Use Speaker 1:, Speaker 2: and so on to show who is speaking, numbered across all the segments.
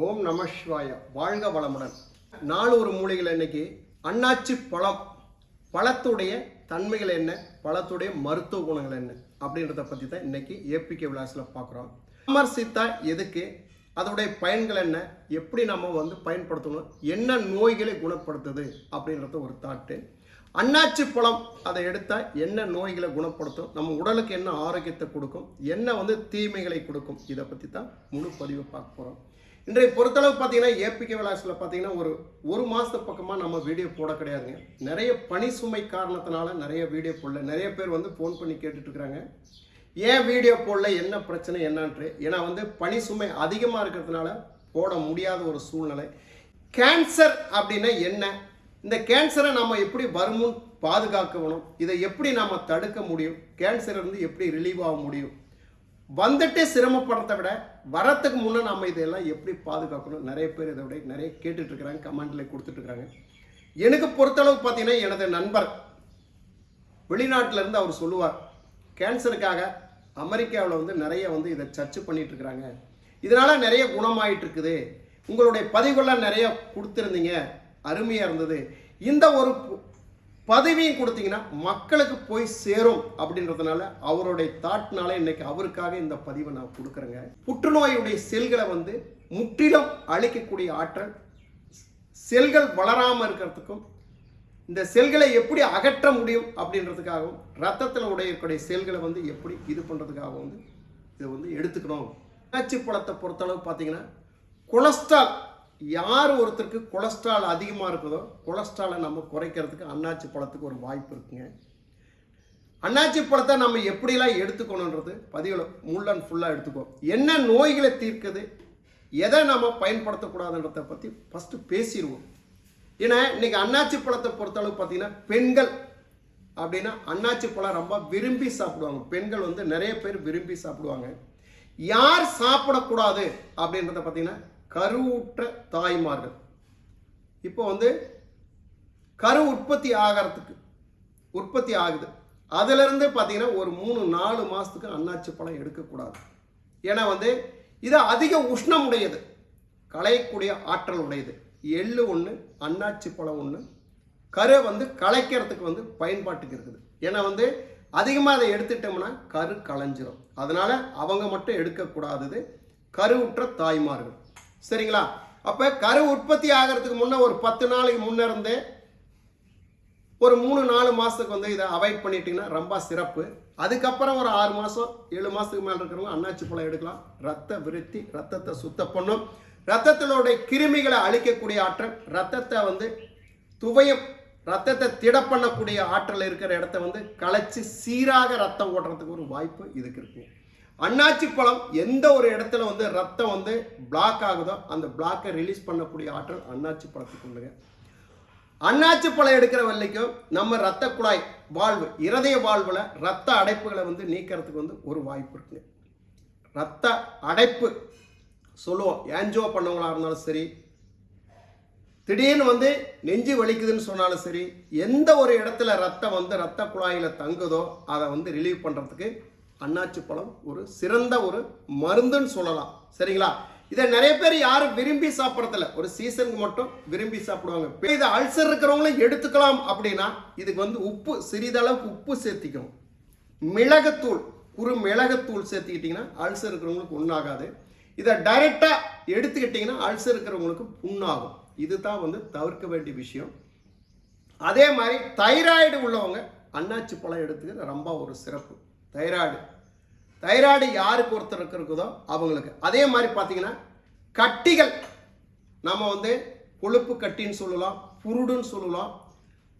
Speaker 1: ஓம் நம சிவாய வாழ்க வளமுடன். நாலு ஒரு மூலிகள் இன்னைக்கு அண்ணாச்சி பழம். பழத்துடைய தன்மைகள் என்ன? பழத்துடைய மருத்துவ குணங்கள் என்ன? அப்படின்றத பற்றி தான் இன்னைக்கு ஏபிகே விலாஸில் பார்க்குறோம் விமர்சித்தா எதுக்கு? அதோடைய பயன்கள் என்ன? எப்படி நம்ம வந்து பயன்படுத்தணும்? என்ன நோய்களை குணப்படுத்துது? அப்படின்றது ஒரு தாட்டு அன்னாச்சி பழம் அதை எடுத்தால் என்ன நோய்களை குணப்படுத்தும்? நம்ம உடலுக்கு என்ன ஆரோக்கியத்தை கொடுக்கும்? என்ன வந்து தீமைகளை கொடுக்கும்? இதை பற்றி தான் முழு பதிவை பார்க்க போகிறோம் இன்றைய பொறுத்தளவு பார்த்தீங்கன்னா ஏபிகே விலாஸில் பார்த்தீங்கன்னா ஒரு ஒரு மாதத்து பக்கமாக நம்ம வீடியோ போட கிடையாதுங்க. நிறைய பணி சுமை காரணத்தினால நிறைய வீடியோ போடல. நிறைய பேர் வந்து ஃபோன் பண்ணி கேட்டுட்டு ஏன் வீடியோ போடல? என்ன பிரச்சனை? என்னன்ட்டு. ஏன்னா வந்து பணி சுமை அதிகமாக இருக்கிறதுனால போட முடியாத ஒரு சூழ்நிலை. கேன்சர் அப்படின்னா என்ன? இந்த கேன்சரை நம்ம எப்படி வருமுன் பாதுகாக்கணும்? இதை எப்படி நாம் தடுக்க முடியும்? கேன்சர் இருந்து எப்படி ரிலீவ் ஆக முடியும்? வந்துட்டே சிரமப்படுறதை விட வரத்துக்கு முன்னே நம்ம இதெல்லாம் எப்படி பாதுகாக்கணும்? நிறைய பேர் இதை விட நிறைய கேட்டுட்ருக்குறாங்க கமெண்டில் கொடுத்துட்ருக்குறாங்க. எனக்கு பொறுத்தளவு பார்த்தீங்கன்னா எனது நண்பர் வெளிநாட்டிலேருந்து அவர் சொல்லுவார் கேன்சருக்காக அமெரிக்காவில் வந்து நிறைய வந்து இதை சர்ச் பண்ணிகிட்ருக்குறாங்க இதனால் நிறைய குணமாயிட்டு இருக்குது உங்களுடைய பதிவுகள்லாம் நிறைய கொடுத்துருந்தீங்க. அருமையாக இருந்தது. இந்த ஒரு பதவியும் கொடுத்தீங்கன்னா மக்களுக்கு போய் சேரும் அப்படின்றதுனால அவருடைய தாட்னால இன்னைக்கு அவருக்காக இந்த பதிவை நான் கொடுக்குறேங்க. புற்றுநோயுடைய செல்களை வந்து முற்றிலும் அழிக்கக்கூடிய ஆற்றல் செல்கள் வளராமல் இருக்கிறதுக்கும் இந்த செல்களை எப்படி அகற்ற முடியும் அப்படின்றதுக்காகவும் ரத்தத்தில் உடையக்கூடிய செல்களை வந்து எப்படி இது பண்ணுறதுக்காகவும் வந்து இதை வந்து எடுத்துக்கணும். அன்னாச்சி பழத்தை பொறுத்தளவு பார்த்தீங்கன்னா கொலஸ்ட்ரால் யார் ஒருத்தருக்கு கொலஸ்ட்ரால் அதிகமாக இருக்குதோ கொலஸ்ட்ராலை நம்ம குறைக்கிறதுக்கு அன்னாச்சி பழத்துக்கு ஒரு வாய்ப்பு இருக்குங்க. அன்னாச்சி பழத்தை நம்ம எப்படிலாம் எடுத்துக்கணுன்றது பதிவில் முள் அண்ட் ஃபுல்லாக எடுத்துக்கோ என்ன நோய்களை தீர்க்குது எதை நம்ம பயன்படுத்தக்கூடாதுன்றதை பற்றி ஃபஸ்ட்டு பேசிடுவோம். ஏன்னா இன்றைக்கி அன்னாச்சி பழத்தை பொறுத்தளவு பார்த்தீங்கன்னா பெண்கள் அப்படின்னா அன்னாச்சி பழம் ரொம்ப விரும்பி சாப்பிடுவாங்க. பெண்கள் வந்து நிறைய பேர் விரும்பி சாப்பிடுவாங்க. யார் சாப்பிடக்கூடாது அப்படின்றத பார்த்தீங்கன்னா கருவுற்ற தாய்மார்கள். இப்போ வந்து கரு உற்பத்தி ஆகிறதுக்கு உற்பத்தி ஆகுது. அதிலிருந்து பார்த்தீங்கன்னா ஒரு மூணு நாலு மாதத்துக்கு அன்னாச்சி பழம் எடுக்கக்கூடாது. ஏன்னா வந்து இது அதிக உஷ்ணம் உடையது களையக்கூடிய ஆற்றல் உடையது எள்ளு ஒன்று அன்னாச்சி பழம் ஒன்று கரு வந்து களைக்கிறதுக்கு வந்து பயன்பாட்டுக்கு இருக்குது. ஏன்னா வந்து அதிகமாக அதை எடுத்துட்டோம்னா கரு களைஞ்சிரும். அதனால் அவங்க மட்டும் எடுக்கக்கூடாதது கருவுற்ற தாய்மார்கள். சரிங்களா? அப்போ கரு உற்பத்தி ஆகிறதுக்கு முன்னே ஒரு பத்து நாளைக்கு முன்னே இருந்தே ஒரு மூணு நாலு மாதத்துக்கு வந்து இதை அவாய்ட் பண்ணிட்டீங்கன்னா ரொம்ப சிறப்பு. அதுக்கப்புறம் ஒரு ஆறு மாதம் ஏழு மாதத்துக்கு மேலே இருக்கிறவங்க அண்ணாச்சி பழம் எடுக்கலாம். ரத்த விருத்தி ரத்தத்தை சுத்தம் பண்ணும். ரத்தத்தினுடைய கிருமிகளை அழிக்கக்கூடிய ஆற்றல் ரத்தத்தை வந்து துவையும் ரத்தத்தை திட பண்ணக்கூடிய ஆற்றல் இருக்கிற இடத்த வந்து களைச்சி சீராக ரத்தம் ஓடுறதுக்கு ஒரு வாய்ப்பு இதுக்கு இருக்குது அண்ணாச்சி பழம் எந்த ஒரு இடத்துல வந்து ரத்தம் வந்து பிளாக் ஆகுதோ அந்த பிளாக்கை ரிலீஸ் பண்ணக்கூடிய ஆற்றல் அண்ணாச்சி பழத்துக்கு உண்டுங்க. அண்ணாச்சி பழம் எடுக்கிற வரைக்கும் நம்ம ரத்த குழாய் வாழ்வு இருதய வாழ்வில் ரத்த அடைப்புகளை வந்து நீக்கிறதுக்கு வந்து ஒரு வாய்ப்பு இருக்குங்க. ரத்த அடைப்பு சொல்லுவோம். ஏஞ்சோ பண்ணவங்களா இருந்தாலும் சரி திடீர்னு வந்து நெஞ்சு வலிக்குதுன்னு சொன்னாலும் சரி எந்த ஒரு இடத்துல ரத்தம் வந்து ரத்த குழாயில் தங்குதோ அதை வந்து ரிலீவ் பண்ணுறதுக்கு அன்னாச்சி பழம் ஒரு சிறந்த ஒரு மருந்துன்னு சொல்லலாம். சரிங்களா? இதை நிறைய பேர் யாரும் விரும்பி சாப்பிட்றதில்ல. ஒரு சீசனுக்கு மட்டும் விரும்பி சாப்பிடுவாங்க. இப்போ இதை அல்சர் இருக்கிறவங்களும் எடுத்துக்கலாம் அப்படின்னா இதுக்கு வந்து உப்பு சிறிதளவுக்கு உப்பு சேர்த்திக்கணும். மிளகுத்தூள் குறு மிளகுத்தூள் சேர்த்துக்கிட்டிங்கன்னா அல்சர் இருக்கிறவங்களுக்கு ஒன்றாகாது இதை டைரெக்டாக எடுத்துக்கிட்டிங்கன்னா அல்சர் இருக்கிறவங்களுக்கு புண்ணாகும். இதுதான் வந்து தவிர்க்க வேண்டிய விஷயம். அதே மாதிரி தைராய்டு உள்ளவங்க அன்னாச்சி பழம் எடுத்துக்கிறது ரொம்ப ஒரு சிறப்பு. தைராய்டு தைராய்டு யாருக்கு ஒருத்தருக்கு இருக்குதோ அவங்களுக்கு. அதே மாதிரி பார்த்தீங்கன்னா கட்டிகள். நம்ம வந்து கொழுப்பு கட்டின்னு சொல்லலாம் புருடுன்னு சொல்லலாம்.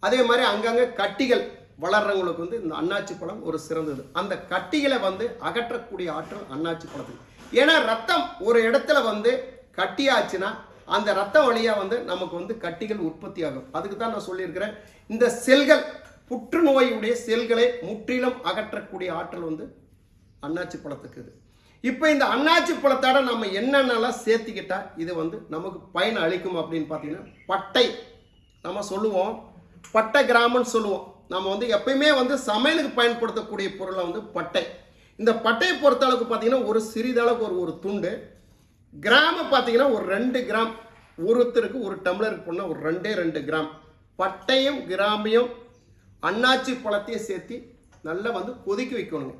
Speaker 1: அதே மாதிரி அங்கங்கே கட்டிகள் வளர்றவங்களுக்கு வந்து இந்த அன்னாச்சி பழம் ஒரு சிறந்தது. அந்த கட்டிகளை வந்து அகற்றக்கூடிய ஆற்றல் அன்னாச்சி பழத்துக்கு. ஏன்னா ரத்தம் ஒரு இடத்துல வந்து கட்டியாச்சுன்னா அந்த ரத்தம் வழியாக வந்து நமக்கு வந்து கட்டிகள் உற்பத்தி ஆகும் அதுக்கு தான் நான் சொல்லியிருக்கிறேன். இந்த செல்கள் புற்றுநோயுடைய செல்களை முற்றிலும் அகற்றக்கூடிய ஆற்றல் வந்து அன்னாச்சி பழத்துக்கு இது. இப்போ இந்த அன்னாச்சி பழத்தோட நம்ம என்னென்னலாம் சேர்த்துக்கிட்டா இது வந்து நமக்கு பயன் அளிக்கும் அப்படின்னு பார்த்தீங்கன்னா பட்டை. நம்ம சொல்லுவோம். பட்டை கிராமம்னு சொல்லுவோம். நம்ம வந்து எப்பயுமே வந்து சமையலுக்கு பயன்படுத்தக்கூடிய பொருளை வந்து பட்டை. இந்த பட்டையை பொறுத்த அளவுக்கு பார்த்தீங்கன்னா ஒரு சிறிதளவுக்கு ஒரு ஒரு துண்டு. கிராம பார்த்தீங்கன்னா ஒரு ரெண்டு கிராம். ஒருத்தருக்கு ஒரு டம்ளருக்கு போனால் ஒரு ரெண்டே ரெண்டு கிராம். பட்டையும் கிராமையும் அன்னாச்சி பழத்தையும் சேர்த்து நல்லா வந்து கொதிக்க வைக்கணுங்க.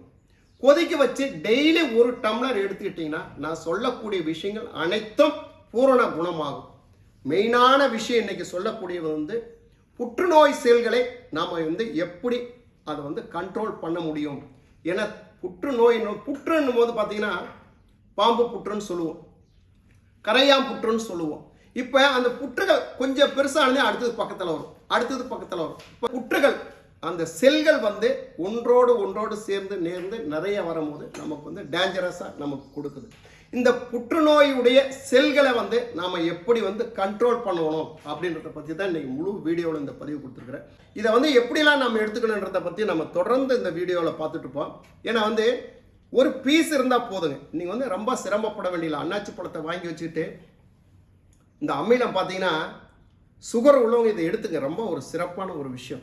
Speaker 1: கொதிக்க வச்சு டெய்லி ஒரு டம்ளர் எடுத்துக்கிட்டிங்கன்னா நான் சொல்லக்கூடிய விஷயங்கள் அனைத்தும் பூரண குணமாகும். மெயினான விஷயம் இன்னைக்கு சொல்லக்கூடியது வந்து புற்றுநோய் செல்களை நாம் வந்து எப்படி அதை வந்து கண்ட்ரோல் பண்ண முடியும்? ஏன்னா புற்றுநோய் புற்றுன்னும் போது பார்த்தீங்கன்னா பாம்பு புற்றுன்னு சொல்லுவோம். கரையாம் புற்றுன்னு சொல்லுவோம். இப்போ அந்த புற்றுகள் கொஞ்சம் பெருசானதே அடுத்தது பக்கத்தில் வரும். அடுத்தது பக்கத்தில் வரும். இப்போ புற்றுகள் அந்த செல்கள் வந்து ஒன்றோடு ஒன்றோடு சேர்ந்து நேர்ந்து நிறைய வரும்போது நமக்கு வந்து டேஞ்சரஸாக நமக்கு கொடுக்குது. இந்த புற்றுநோயுடைய செல்களை வந்து நாம் எப்படி வந்து கண்ட்ரோல் பண்ணணும் அப்படின்றத பற்றி தான் இன்றைக்கி முழு வீடியோவில் இந்த பதிவு கொடுத்துருக்குறேன். இதை வந்து எப்படிலாம் நம்ம எடுத்துக்கணுன்றத பற்றி நம்ம தொடர்ந்து இந்த வீடியோவில் பார்த்துட்ருப்போம் ஏன்னா வந்து ஒரு பீஸ் இருந்தால் போதுங்க. நீங்கள் வந்து ரொம்ப சிரமப்பட வேண்டியல அன்னாச்சி பழத்தை வாங்கி வச்சுக்கிட்டு இந்த அம்மியில் பார்த்தீங்கன்னா சுகர் உள்ளவங்க இதை எடுத்துங்க. ரொம்ப ஒரு சிறப்பான ஒரு விஷயம்.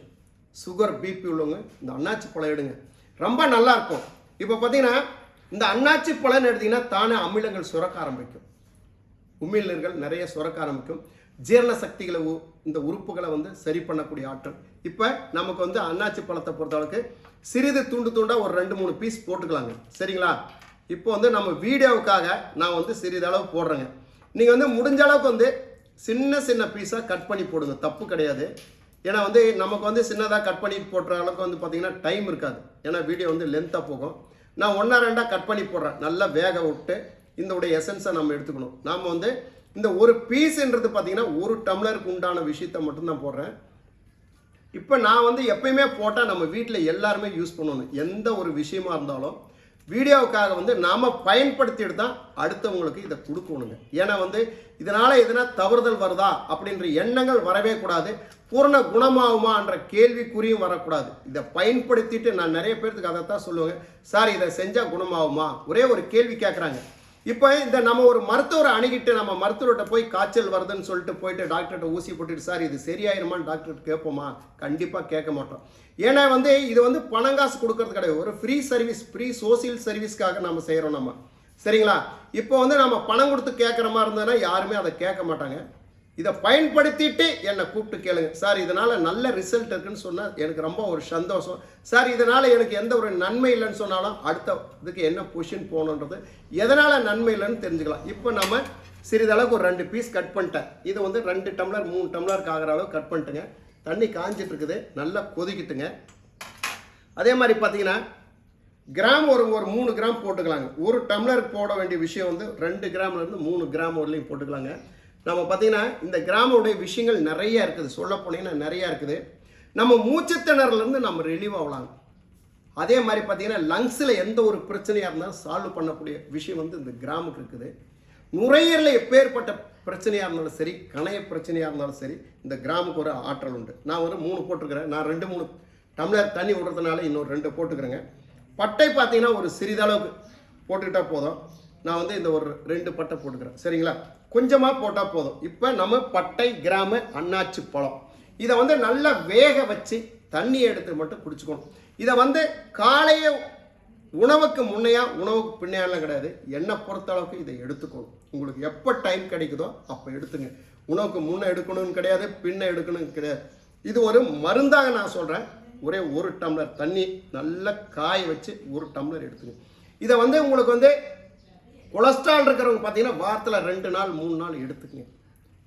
Speaker 1: சுகர் பிபி உள்ளவங்க இந்த அண்ணாச்சி பழம் எடுங்க. ரொம்ப நல்லா இருக்கும் இப்போ பார்த்தீங்கன்னா இந்த அண்ணாச்சி பழம்னு எடுத்தீங்கன்னா தானே அமிலங்கள் சுரக்க ஆரம்பிக்கும். உமிழ்நீர்கள் நிறைய சுரக்க ஆரம்பிக்கும். ஜீரண சக்திகளை உ- இந்த உறுப்புகளை வந்து சரி பண்ணக்கூடிய ஆற்றல். இப்போ நமக்கு வந்து அண்ணாச்சி பழத்தை பொறுத்தளவுக்கு சிறிது துண்டு துண்டாக ஒரு ரெண்டு மூணு பீஸ் போட்டுக்கலாங்க. சரிங்களா? இப்போ வந்து நம்ம வீடியோவுக்காக நான் வந்து சிறிதளவு போடுறேங்க. நீங்கள் வந்து முடிஞ்ச அளவுக்கு வந்து சின்ன சின்ன பீஸாக கட் பண்ணி போடுங்க. தப்பு கிடையாது. ஏன்னா வந்து நமக்கு வந்து சின்னதாக கட் பண்ணி போடுற அளவுக்கு வந்து பார்த்தீங்கன்னா டைம் இருக்காது. ஏன்னா வீடியோ வந்து லென்த்தாக போகும். நான் ஒன்றா ரெண்டாக கட் பண்ணி போடுறேன். நல்லா வேக விட்டு இந்த உடைய எசன்ஸை நம்ம எடுத்துக்கணும். நாம் வந்து இந்த ஒரு பீஸ்ன்றது பார்த்தீங்கன்னா ஒரு டம்ளருக்கு உண்டான விஷயத்தை மட்டும்தான் போடுறேன். இப்போ நான் வந்து எப்பயுமே போட்டால் நம்ம வீட்டில் எல்லாருமே யூஸ் பண்ணணும். எந்த ஒரு விஷயமா இருந்தாலும் வீடியோவுக்காக வந்து நாம் பயன்படுத்திட்டு தான் அடுத்தவங்களுக்கு இதை கொடுக்கணுங்க. ஏன்னா வந்து இதனால் எதனா தவறுதல் வருதா அப்படின்ற எண்ணங்கள் வரவே கூடாது. பூரண குணமாகுமான்ற கேள்விக்குறியும் வரக்கூடாது. இதை பயன்படுத்திட்டு நான் நிறைய பேர்த்துக்கு அதை தான் சொல்லுவேங்க சார் இதை செஞ்சால் குணமாகுமா? ஒரே ஒரு கேள்வி கேட்குறாங்க இப்போ இந்த நம்ம ஒரு மருத்துவரை அணுகிட்டு நம்ம மருத்துவர்கிட்ட போய் காய்ச்சல் வருதுன்னு சொல்லிட்டு போயிட்டு டாக்டர்கிட்ட ஊசி போட்டுட்டு சார் இது சரியாயிருமான்னு டாக்டர்கிட்ட கேட்போமா? கண்டிப்பாக கேட்க மாட்டோம். ஏன்னா வந்து இது வந்து பணம் காசு கொடுக்கறது கிடையாது. ஒரு ஃப்ரீ சர்வீஸ் ஃப்ரீ சோசியல் சர்வீஸ்க்காக நம்ம செய்கிறோம் நம்ம. சரிங்களா? இப்போ வந்து நம்ம பணம் கொடுத்து கேட்குற மாதிரி இருந்ததுன்னா யாருமே அதை கேட்க மாட்டாங்க. இதை பயன்படுத்திட்டு என்னை கூப்பிட்டு கேளுங்க. சார் இதனால் நல்ல ரிசல்ட் இருக்குன்னு சொன்னால் எனக்கு ரொம்ப ஒரு சந்தோஷம். சார் இதனால் எனக்கு எந்த ஒரு நன்மை இல்லைன்னு சொன்னாலும் அடுத்த இதுக்கு என்ன பொசிஷன் போகணுன்றது எதனால் நன்மை இல்லைன்னு தெரிஞ்சுக்கலாம். இப்போ நம்ம சிறிதளவுக்கு ஒரு ரெண்டு பீஸ் கட் பண்ணிட்டேன். இது வந்து ரெண்டு டம்ளர் மூணு டம்ளருக்கு ஆகிற அளவு கட் பண்ணிட்டுங்க. தண்ணி காஞ்சிட்டு இருக்குது நல்லா கொதிக்கிட்டுங்க அதே மாதிரி பார்த்தீங்கன்னா கிராம் ஒரு ஒரு மூணு கிராம் போட்டுக்கலாங்க. ஒரு டம்ளருக்கு போட வேண்டிய விஷயம் வந்து ரெண்டு கிராம்லேருந்து மூணு கிராம் வரலையும் போட்டுக்கலாங்க. நம்ம பார்த்தீங்கன்னா இந்த கிராமோடைய விஷயங்கள் நிறைய இருக்குது. சொல்ல போனீங்கன்னா நிறைய இருக்குது. நம்ம மூச்சுத்திணறலேருந்து நம்ம ரிலீவ் ஆகலாம். அதே மாதிரி பார்த்தீங்கன்னா லங்ஸில் எந்த ஒரு பிரச்சனையாக இருந்தாலும் சால்வ் பண்ணக்கூடிய விஷயம் வந்து இந்த கிராமுக்கு இருக்குது. நுரையீரலில் எப்பேற்பட்ட பிரச்சனையாக இருந்தாலும் சரி கணைய பிரச்சனையாக இருந்தாலும் சரி இந்த கிராமுக்கு ஒரு ஆற்றல் உண்டு. நான் ஒரு மூணு போட்டிருக்கிறேன். நான் ரெண்டு மூணு டம்ளர் தண்ணி விடுறதுனால இன்னொரு ரெண்டு போட்டுக்கிறேங்க. பட்டை பார்த்தீங்கன்னா ஒரு சிறிதளவுக்கு போட்டுக்கிட்டால் போதும். நான் வந்து இந்த ஒரு ரெண்டு பட்டை போட்டுக்கிறேன். சரிங்களா? கொஞ்சமாக போட்டால் போதும். இப்போ நம்ம பட்டை கிராமு அன்னாச்சி பழம். இதை வந்து நல்லா வேக வச்சு தண்ணி எடுத்து மட்டும் குடிச்சுக்கணும். இதை வந்து காலைய உணவுக்கு முன்னையா உணவுக்கு பின்னையாலாம் கிடையாது. என்னை பொறுத்தளவுக்கு இதை எடுத்துக்கணும். உங்களுக்கு எப்போ டைம் கிடைக்குதோ அப்போ எடுத்துங்க. உணவுக்கு முன்னே எடுக்கணும்னு கிடையாது பின்ன எடுக்கணும்னு கிடையாது. இது ஒரு மருந்தாக நான் சொல்கிறேன் ஒரே ஒரு டம்ளர் தண்ணி நல்லா காய வச்சு ஒரு டம்ளர் எடுத்துங்க. இதை வந்து உங்களுக்கு வந்து கொலஸ்ட்ரால் இருக்கிறவங்க பார்த்தீங்கன்னா வாரத்தில் ரெண்டு நாள் மூணு நாள் எடுத்துக்கங்க.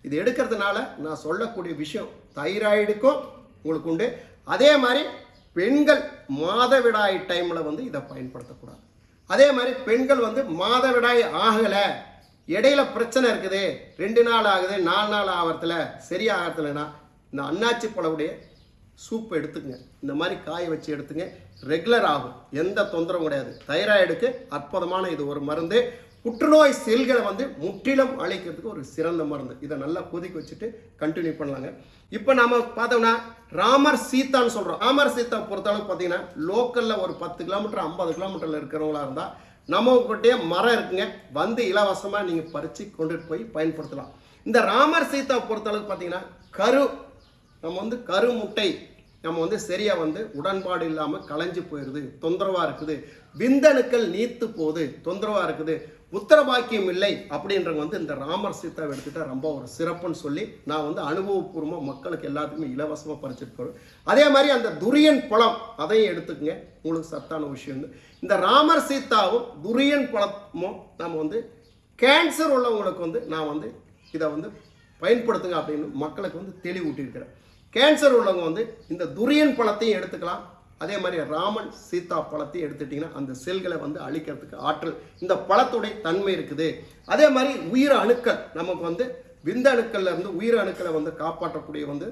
Speaker 1: இது எடுக்கிறதுனால நான் சொல்லக்கூடிய விஷயம் தைராய்டுக்கும் உங்களுக்கு உண்டு. அதே மாதிரி பெண்கள் மாதவிடாய் டைமில் வந்து இதை பயன்படுத்தக்கூடாது. அதே மாதிரி பெண்கள் வந்து மாதவிடாய் ஆகலை இடையில பிரச்சனை இருக்குது ரெண்டு நாள் ஆகுது நாலு நாள் ஆகிறதுல சரியாகிறதுலனா இந்த அன்னாச்சி பழவுடைய சூப் எடுத்துங்க இந்த மாதிரி காய வச்சு எடுத்துங்க. ரெகுலர் ஆகும். எந்த தொந்தரவும் கிடையாது. தைராய்டுக்கு அற்புதமான இது ஒரு மருந்து. புற்றுநோய் செல்களை வந்து முற்றிலும் அழிக்கிறதுக்கு ஒரு சிறந்த மருந்து. இதை நல்லா கொதிக்க வச்சுட்டு கண்டினியூ பண்ணலாங்க. இப்போ நாம பார்த்தோம்னா ராமர் சீத்தான்னு சொல்கிறோம் ராமர் சீத்தா பொறுத்தளவுக்கு பார்த்தீங்கன்னா லோக்கலில் ஒரு பத்து கிலோமீட்டர் ஐம்பது கிலோமீட்டரில் இருக்கிறவங்களா இருந்தால் நம்ம கிட்டே மரம் இருக்குங்க. வந்து இலவசமாக நீங்கள் பறித்து கொண்டுட்டு போய் பயன்படுத்தலாம். இந்த ராமர் சீத்தா பொறுத்தளவுக்கு பார்த்தீங்கன்னா கரு நம்ம வந்து கரு முட்டை நம்ம வந்து சரியாக வந்து உடன்பாடு இல்லாமல் களைஞ்சு போயிடுது தொந்தரவாக இருக்குது. விந்தணுக்கள் நீத்து போகுது தொந்தரவாக இருக்குது. உத்தரவாக்கியம் இல்லை அப்படின்றவங்க வந்து இந்த ராமர் சீதாவை எடுத்துட்டா ரொம்ப ஒரு சிறப்புன்னு சொல்லி நான் வந்து அனுபவபூர்வமாக மக்களுக்கு எல்லாத்துக்குமே இலவசமாக பறிச்சுட்டு போகிறேன் அதே மாதிரி அந்த துரியன் பழம் அதையும் எடுத்துக்கங்க. உங்களுக்கு சத்தான விஷயம் வந்து. இந்த ராமர் சீதாவும் துரியன் பழமும் நம்ம வந்து கேன்சர் உள்ளவங்களுக்கு வந்து நான் வந்து இதை வந்து பயன்படுத்துங்க அப்படின்னு மக்களுக்கு வந்து தெளிவூட்டியிருக்கிறேன். கேன்சர் உள்ளவங்க வந்து இந்த துரியன் பழத்தையும் எடுத்துக்கலாம். அதே மாதிரி ராமன் சீதா பழத்தையும் எடுத்துட்டிங்கன்னா அந்த செல்களை வந்து அழிக்கிறதுக்கு ஆற்றல் இந்த பழத்துடைய தன்மை இருக்குது. அதே மாதிரி உயிர் அணுக்கள் நமக்கு வந்து விந்த அணுக்கள்ல இருந்து உயிர் அணுக்களை வந்து காப்பாற்றக்கூடிய வந்து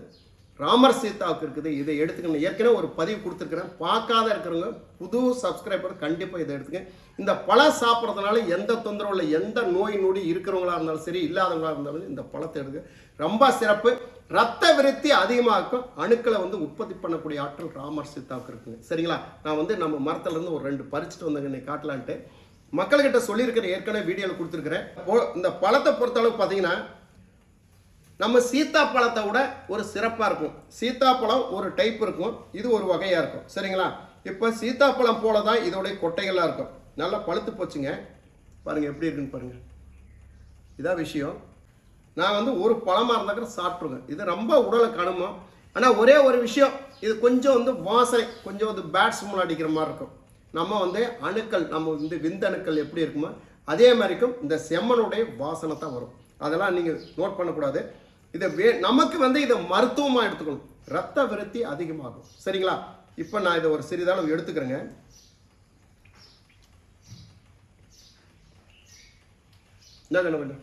Speaker 1: ராமர் சீதாவுக்கு இருக்குது. இதை எடுத்துக்கணும். ஏற்கனவே ஒரு பதிவு கொடுத்துருக்குறேன். பார்க்காத இருக்கிறவங்க புது சப்ஸ்கிரைபர் கண்டிப்பாக இதை எடுத்துங்க இந்த பழம் சாப்பிட்றதுனால எந்த தொந்தரவும் இல்லை எந்த நோய் நொடி இருக்கிறவங்களா இருந்தாலும் சரி இல்லாதவங்களா இருந்தாலும் இந்த பழத்தை எடுக்க ரொம்ப சிறப்பு. ரத்த விருத்தி அதிகமாக்கும். அணுக்களை வந்து உற்பத்தி பண்ணக்கூடிய ஆற்றல் ராமர் சீதாவுக்கு இருக்குங்க சரிங்களா? நான் வந்து நம்ம மரத்துல இருந்து ஒரு ரெண்டு பறிச்சுட்டு வந்தேங்க இன்னைக்கு காட்டலான்ட்டு. மக்கள்கிட்ட சொல்லியிருக்கிற ஏற்கனவே வீடியோவில் கொடுத்துருக்குறேன். இந்த பழத்தை பொறுத்தளவுக்கு பார்த்தீங்கன்னா நம்ம சீத்தாப்பழத்தை விட ஒரு சிறப்பாக இருக்கும். சீத்தாப்பழம் ஒரு டைப் இருக்கும். இது ஒரு வகையாக இருக்கும். சரிங்களா? இப்போ சீத்தாப்பழம் போல தான் இதோடைய கொட்டைகளாக இருக்கும். நல்லா பழுத்து போச்சுங்க. பாருங்கள் எப்படி இருக்குன்னு பாருங்கள் இதான் விஷயம். நான் வந்து ஒரு பழமாக இருந்தாக்கிற சாப்பிட்ருவேன் இது ரொம்ப உடலுக்கு அனுமம் ஆனால் ஒரே ஒரு விஷயம் இது கொஞ்சம் வந்து வாசனை கொஞ்சம் வந்து பேட் ஸ்மெல் அடிக்கிற மாதிரி இருக்கும். நம்ம வந்து அணுக்கள் நம்ம வந்து விந்தணுக்கள் எப்படி இருக்குமோ அதே மாதிரிக்கும் இந்த செம்மனுடைய வாசனை தான் வரும். அதெல்லாம் நீங்கள் நோட் பண்ணக்கூடாது. இதை வே நமக்கு வந்து இதை மருத்துவமாக எடுத்துக்கணும். ரத்த விருத்தி அதிகமாகும். சரிங்களா? இப்போ நான் இதை ஒரு சிறிதளவு எடுத்துக்கிறேங்க. என்ன வேணும்?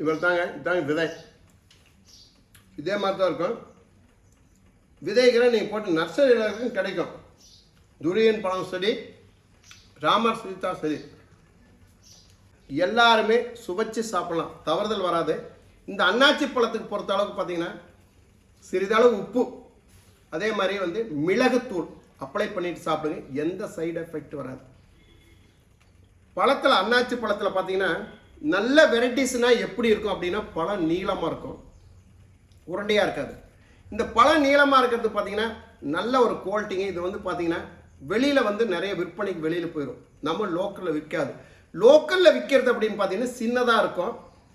Speaker 1: வேணும் இவர் தாங்க இதாங்க விதை. இதே மாதிரி தான் இருக்கும். விதைகளை நீங்கள் போட்டு நர்சரியில் கிடைக்கும். துரியன் பழம் சரி ராமர் சீதா சரி எல்லாருமே சுவைச்சு சாப்பிடலாம். தவறுதல் வராது. இந்த அன்னாச்சி பழத்துக்கு பொறுத்த அளவுக்கு பார்த்தீங்கன்னா சிறிதளவு உப்பு. அதே மாதிரி வந்து மிளகுத்தூள் அப்ளை பண்ணிட்டு சாப்பிடுங்க. எந்த சைடு எஃபெக்ட் வராது. பழத்தில் அன்னாச்சி பழத்தில் பார்த்தீங்கன்னா நல்ல வெரைட்டிஸ்னால் எப்படி இருக்கும் அப்படின்னா பழம் நீளமாக இருக்கும். உருண்டையாக இருக்காது. இந்த பழம் நீளமாக இருக்கிறது பார்த்தீங்கன்னா நல்ல ஒரு குவாலிட்டிங்க இது வந்து பார்த்தீங்கன்னா வெளியில் வந்து நிறைய விற்பனைக்கு வெளியில் போயிடும் நம்ம லோக்கலில் விற்காது. லோக்கலில் விற்கிறது அப்படின்னு பார்த்தீங்கன்னா சின்னதாக இருக்கும்.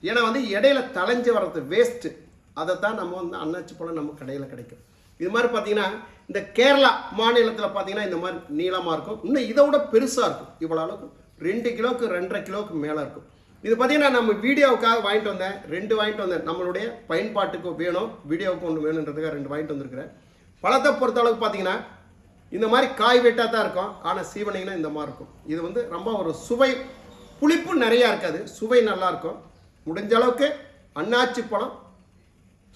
Speaker 1: ஏன்னா வந்து இடையில தலைஞ்சு வர்றது வேஸ்ட்டு அதை தான் நம்ம வந்து அன்னாச்சி பழம் நம்ம கடையில் கிடைக்கும். இது மாதிரி பார்த்தீங்கன்னா இந்த கேரளா மாநிலத்தில் பார்த்தீங்கன்னா இந்த மாதிரி நீளமாக இருக்கும். இன்னும் இதை விட பெருசாக இருக்கும். இவ்வளோ அளவுக்கு ரெண்டு கிலோவுக்கு ரெண்டரை கிலோவுக்கு மேலே இருக்கும். இது பார்த்தீங்கன்னா நம்ம வீடியோவுக்காக வாங்கிட்டு வந்தேன் ரெண்டு வாங்கிட்டு வந்தேன் நம்மளுடைய பயன்பாட்டுக்கு வேணும் வீடியோவுக்கு ஒன்று வேணுன்றதுக்காக ரெண்டு வாங்கிட்டு வந்திருக்கிறேன். பழத்தை பொறுத்த அளவுக்கு பார்த்தீங்கன்னா இந்த மாதிரி காய் வெட்டாக தான் இருக்கும் ஆனால் சீவனிங்கன்னா இந்த மாதிரி இருக்கும். இது வந்து ரொம்ப ஒரு சுவை புளிப்பு நிறையா இருக்காது சுவை நல்லா இருக்கும். முடிஞ்ச அளவுக்கு அன்னாச்சி பழம்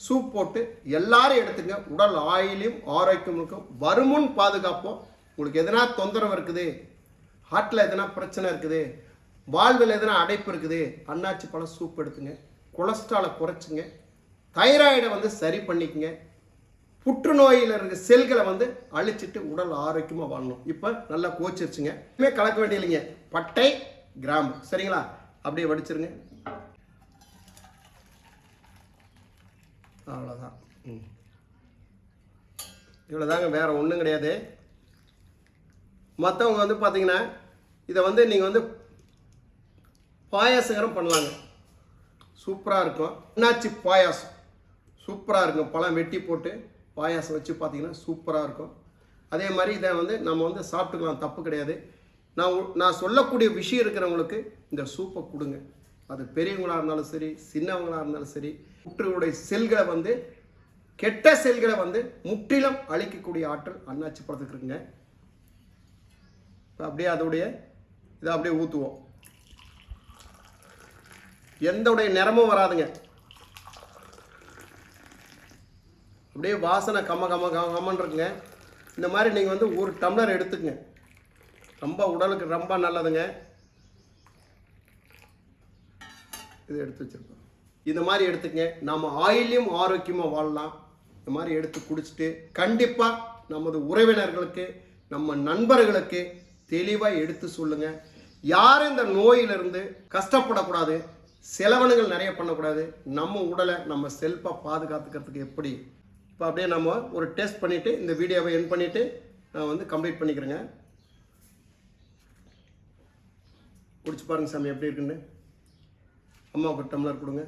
Speaker 1: சூப் போட்டு எல்லாரும் எடுத்துங்க. உடல் ஆயிலையும் ஆரோக்கியம் இருக்கும். வருமுன் பாதுகாப்போம். உங்களுக்கு எதனா தொந்தரவு இருக்குது ஹார்ட்டில் எதனா பிரச்சனை இருக்குது வாழ்வில் எதனா அடைப்பு இருக்குது அன்னாச்சி பழம் சூப் எடுத்துங்க கொலஸ்ட்ராலை குறைச்சிங்க தைராய்டை வந்து சரி பண்ணிக்கங்க புற்றுநோயில் இருக்க செல்களை வந்து அழிச்சிட்டு உடல் ஆரோக்கியமாக வாழணும். இப்போ நல்லா கோச்சிருச்சுங்க. இனிமேல் கலக்க வேண்டிய இல்லைங்க. பட்டை கிராம்பு. சரிங்களா? அப்படியே வடிச்சிருங்க. அவ்வளோதான் ம். இவ்வளோதாங்க வேறு ஒன்றும் கிடையாது. மற்றவங்க வந்து பார்த்தீங்கன்னா இதை வந்து நீங்கள் வந்து பாயாசகரம் பண்ணலாங்க. சூப்பராக இருக்கும். அண்ணாச்சி பாயாசம்? சூப்பராக இருக்கும். பழம் வெட்டி போட்டு பாயாசம் வச்சு பார்த்தீங்கன்னா சூப்பராக இருக்கும். அதே மாதிரி இதை வந்து நம்ம வந்து சாப்பிட்டுக்கலாம். தப்பு கிடையாது. நான் நான் சொல்லக்கூடிய விஷயம் இருக்கிறவங்களுக்கு இந்த சூப்பை கொடுங்க. அது பெரியவங்களாக இருந்தாலும் சரி சின்னவங்களாக இருந்தாலும் சரி புற்றுடைய செல்களை வந்து கெட்ட செல்களை வந்து முற்றிலும் அழிக்கக்கூடிய ஆற்றல் அண்ணாச்சி படத்துக்கு இருக்குங்க. அப்படியே அதோடைய இதை அப்படியே ஊற்றுவோம் எந்த உடைய நிறமும் வராதுங்க. அப்படியே வாசனை கம்ம கம்ம கம்ம கம்மன் இருக்குங்க. இந்த மாதிரி நீங்கள் வந்து ஒரு டம்ளர் எடுத்துக்கங்க. ரொம்ப உடலுக்கு ரொம்ப நல்லதுங்க. இது எடுத்து வச்சுருக்கோம். இந்த மாதிரி எடுத்துக்கங்க. நம்ம ஆயிலையும் ஆரோக்கியமாக வாழலாம். இந்த மாதிரி எடுத்து குடிச்சிட்டு கண்டிப்பாக நமது உறவினர்களுக்கு நம்ம நண்பர்களுக்கு தெளிவாக எடுத்து சொல்லுங்கள் யாரும் இந்த நோயிலிருந்து கஷ்டப்படக்கூடாது. செலவனுங்கள் நிறைய பண்ணக்கூடாது. நம்ம உடலை நம்ம செல்ஃபாக பாதுகாத்துக்கிறதுக்கு எப்படி? இப்போ அப்படியே நம்ம ஒரு டெஸ்ட் பண்ணிவிட்டு இந்த வீடியோவை என் பண்ணிவிட்டு நான் வந்து கம்ப்ளீட் பண்ணிக்கிறேங்க. குடிச்சு பாருங்க சாமி எப்படி இருக்குன்னு. அம்மாவுக்கு ஒரு டம்ளர் கொடுங்க.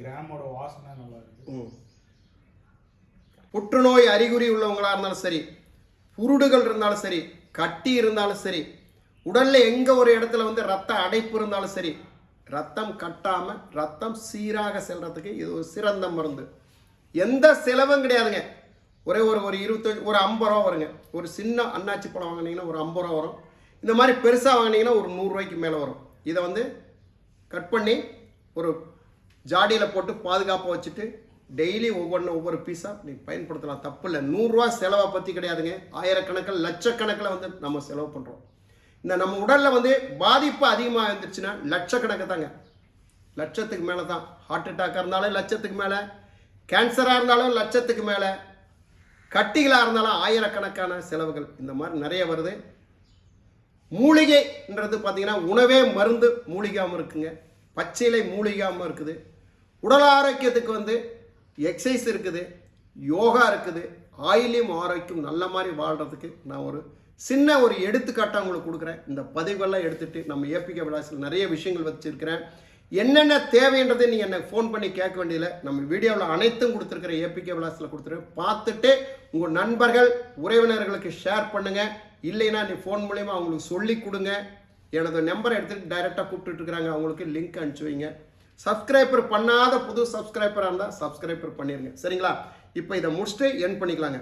Speaker 2: கிராமோட வாசனை நல்லா இருக்கு.
Speaker 1: புற்றுநோய் அறிகுறி உள்ளவங்களாக இருந்தாலும் சரி புருடுகள் இருந்தாலும் சரி கட்டி இருந்தாலும் சரி உடலில் எங்கே ஒரு இடத்துல வந்து ரத்த அடைப்பு இருந்தாலும் சரி ரத்தம் கட்டாமல் ரத்தம் சீராக செல்றதுக்கு இது ஒரு சிறந்த மருந்து. எந்த செலவும் கிடையாதுங்க. ஒரே ஒரு ஒரு இருபத்தஞ்சு ஒரு ஐம்பது ரூபா வருங்க. ஒரு சின்ன அன்னாச்சி பழம் வாங்கினீங்கன்னா ஒரு ஐம்பது ரூபா வரும். இந்த மாதிரி பெருசாக வாங்கினீங்கன்னா ஒரு நூறுரூவாய்க்கு மேலே வரும். இதை வந்து கட் பண்ணி ஒரு ஜாடியில் போட்டு பாதுகாப்பாக வச்சுட்டு டெய்லி ஒவ்வொன்றும் ஒவ்வொரு பீஸாக நீ பயன்படுத்தலாம். தப்பு இல்லை. நூறுரூவா செலவை பற்றி கிடையாதுங்க. ஆயிரக்கணக்கில் லட்சக்கணக்கில் வந்து நம்ம செலவு பண்ணுறோம் இந்த நம்ம உடலில் வந்து பாதிப்பு அதிகமாக இருந்துச்சுன்னா லட்சக்கணக்கு தாங்க. லட்சத்துக்கு மேலே தான். ஹார்ட் அட்டாக்காக இருந்தாலும் லட்சத்துக்கு மேலே. கேன்சராக இருந்தாலும் லட்சத்துக்கு மேலே. கட்டிகளாக இருந்தாலும் ஆயிரக்கணக்கான செலவுகள். இந்த மாதிரி நிறைய வருது. மூலிகைன்றது பார்த்தீங்கன்னா உணவே மருந்து மூலிகாமல் இருக்குங்க. பச்சிலை மூலிகாமல் இருக்குது. உடல் ஆரோக்கியத்துக்கு வந்து எக்ஸசைஸ் இருக்குது யோகா இருக்குது ஆயிலையும் ஆரோக்கியம் நல்ல மாதிரி வாழ்கிறதுக்கு நான் ஒரு சின்ன ஒரு எடுத்துக்காட்டாக உங்களுக்கு கொடுக்குறேன். இந்த பதிவுகள்லாம் எடுத்துகிட்டு நம்ம ஏபிகே விளாசில் நிறைய விஷயங்கள் வச்சுருக்கிறேன். என்னென்ன தேவைன்றதை நீங்கள் எனக்கு ஃபோன் பண்ணி கேட்க வேண்டியதில்லை. நம்ம வீடியோவில் அனைத்தும் கொடுத்துருக்குற ஏபிகே விலாசில் கொடுத்துருக்கேன் பார்த்துட்டு உங்கள் நண்பர்கள் உறவினர்களுக்கு ஷேர் பண்ணுங்கள் இல்லைன்னா நீ ஃபோன் மூலயமா அவங்களுக்கு சொல்லி கொடுங்க. எனது நம்பரை எடுத்துட்டு டைரெக்டாக கூப்பிட்டுட்டு இருக்கிறாங்க. அவங்களுக்கு லிங்க் அனுப்பிச்சு வைங்க. சப்ஸ்கிரைபர் பண்ணாத புது சப்ஸ்கிரைபராக இருந்தால் சப்ஸ்கிரைபர் பண்ணிடுங்க சரிங்களா? இப்போ இதை முடிச்சுட்டு என் பண்ணிக்கலாங்க.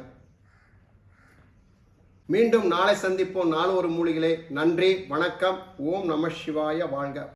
Speaker 1: மீண்டும் நாளை சந்திப்போம். நாலு ஒரு மூலிகளே நன்றி வணக்கம். ஓம் நம சிவாய. வாழ்க.